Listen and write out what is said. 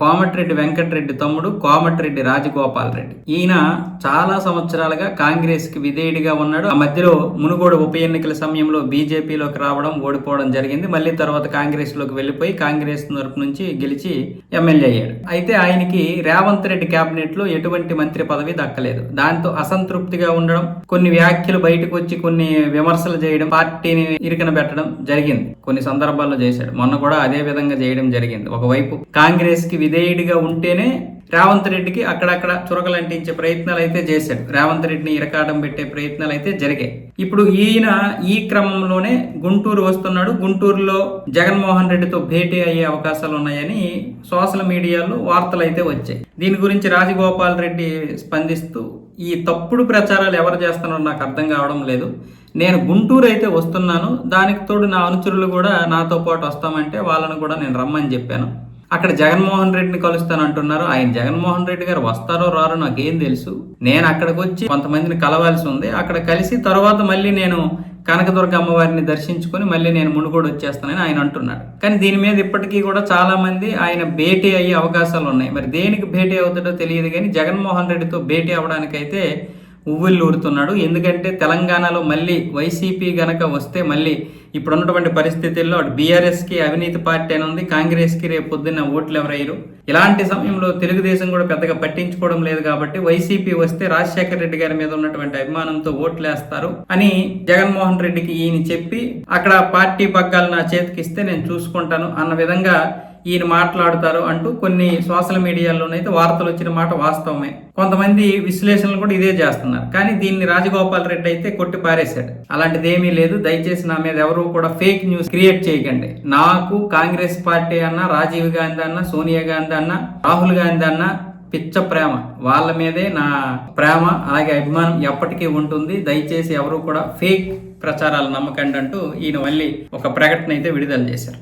కోమటిరెడ్డి వెంకటరెడ్డి తమ్ముడు కోమటిరెడ్డి రాజగోపాల్ రెడ్డి. ఈయన చాలా సంవత్సరాలుగా కాంగ్రెస్కి విధేయుడిగా ఉన్నాడు. ఆ మధ్యలో మునుగోడు ఉప ఎన్నికల సమయంలో బీజేపీలోకి రావడం ఓడిపోవడం జరిగింది. మళ్ళీ తర్వాత కాంగ్రెస్లోకి వెళ్ళిపోయి కాంగ్రెస్ తరపు నుంచి గెలిచి ఎమ్మెల్యే అయ్యాడు. అయితే ఆయనకి రేవంత్ రెడ్డి కేబినెట్లో ఎటువంటి మంత్రి పదవి దక్కలేదు. దాంతో అసంతృప్తిగా ఉండడం కొన్ని వ్యాఖ్యలు బయటకు వచ్చి కొన్ని విమర్శలు చేయడం పార్టీని ఇరికన పెట్టడం జరిగింది. కొన్ని సందర్భాల్లో చేశాడు. మొన్న కూడా అదే విధంగా చేయడం జరిగింది. ఒకవైపు కాంగ్రెస్కి విధేయుడిగా ఉంటేనే రేవంత్ రెడ్డికి అక్కడక్కడ చురకలు అంటించే ప్రయత్నాలు అయితే చేశాడు. రేవంత్ రెడ్డిని ఇరకాటం పెట్టే ప్రయత్నాలు అయితే జరిగాయి. ఇప్పుడు ఈయన ఈ క్రమంలోనే గుంటూరు వస్తున్నాడు. గుంటూరులో జగన్మోహన్ రెడ్డితో భేటీ అయ్యే అవకాశాలు ఉన్నాయని సోషల్ మీడియాలో వార్తలు అయితే వచ్చాయి. దీని గురించి రాజగోపాల్ రెడ్డి స్పందిస్తూ ఈ తప్పుడు ప్రచారాలు ఎవరు చేస్తున్నారో నాకు అర్థం కావడం లేదు. నేను గుంటూరు అయితే వస్తున్నాను. దానికి తోడు నా అనుచరులు కూడా నాతో పాటు వస్తామంటే వాళ్ళను కూడా నేను రమ్మని చెప్పాను. అక్కడ జగన్మోహన్ రెడ్డిని కలుస్తాను అంటున్నారు ఆయన జగన్మోహన్ రెడ్డి గారు వస్తారో రారో నాకేం తెలుసు. నేను అక్కడికి వచ్చి కొంతమందిని కలవాల్సి ఉంది. అక్కడ కలిసి తర్వాత మళ్ళీ నేను కనకదుర్గ అమ్మవారిని దర్శించుకొని మళ్ళీ నేను మునుగోడు వచ్చేస్తానని ఆయన అంటున్నాడు. కానీ దీని మీద ఇప్పటికీ కూడా చాలా మంది ఆయన భేటీ అయ్యే అవకాశాలు ఉన్నాయి. మరి దేనికి భేటీ అవుతాడో తెలియదు కానీ జగన్మోహన్ రెడ్డితో భేటీ అవ్వడానికైతే ఉవ్వుళ్ళు ఊరుతున్నాడు. ఎందుకంటే తెలంగాణలో మళ్ళీ వైసీపీ గనక వస్తే మళ్ళీ ఇప్పుడున్నటువంటి పరిస్థితుల్లో అటు బీఆర్ఎస్కి అవినీతి పార్టీ అని ఉంది. కాంగ్రెస్కి రేపు పొద్దున్న ఓట్లు ఎవరయ్యారు. ఇలాంటి సమయంలో తెలుగుదేశం కూడా పెద్దగా పట్టించుకోవడం లేదు కాబట్టి వైసీపీ వస్తే రాజశేఖర రెడ్డి గారి మీద ఉన్నటువంటి అభిమానంతో ఓట్లు వేస్తారు అని జగన్మోహన్ రెడ్డికి ఈయన చెప్పి అక్కడ పార్టీ పగ్గాలు నా చేతికి ఇస్తే నేను చూసుకుంటాను అన్న విధంగా ఈయన మాట్లాడతారు అంటూ కొన్ని సోషల్ మీడియాలోనైతే వార్తలు వచ్చిన మాట వాస్తవమే. కొంతమంది విశ్లేషణలు కూడా ఇదే చేస్తున్నారు. కానీ దీన్ని రాజగోపాల్ రెడ్డి అయితే కొట్టి పారేశాడు. అలాంటిది ఏమీ లేదు. దయచేసి నా మీద ఎవరు కూడా ఫేక్ న్యూస్ క్రియేట్ చేయకండి. నాకు కాంగ్రెస్ పార్టీ అన్న రాజీవ్ గాంధీ అన్న సోనియా గాంధీ అన్న రాహుల్ గాంధీ అన్న పిచ్చ ప్రేమ. వాళ్ళ మీదే నా ప్రేమ అలాగే అభిమానం ఎప్పటికీ ఉంటుంది. దయచేసి ఎవరు కూడా ఫేక్ ప్రచారాలు నమ్మకండి అంటూ ఈయన మళ్ళీ ఒక ప్రకటన అయితే విడుదల చేశారు.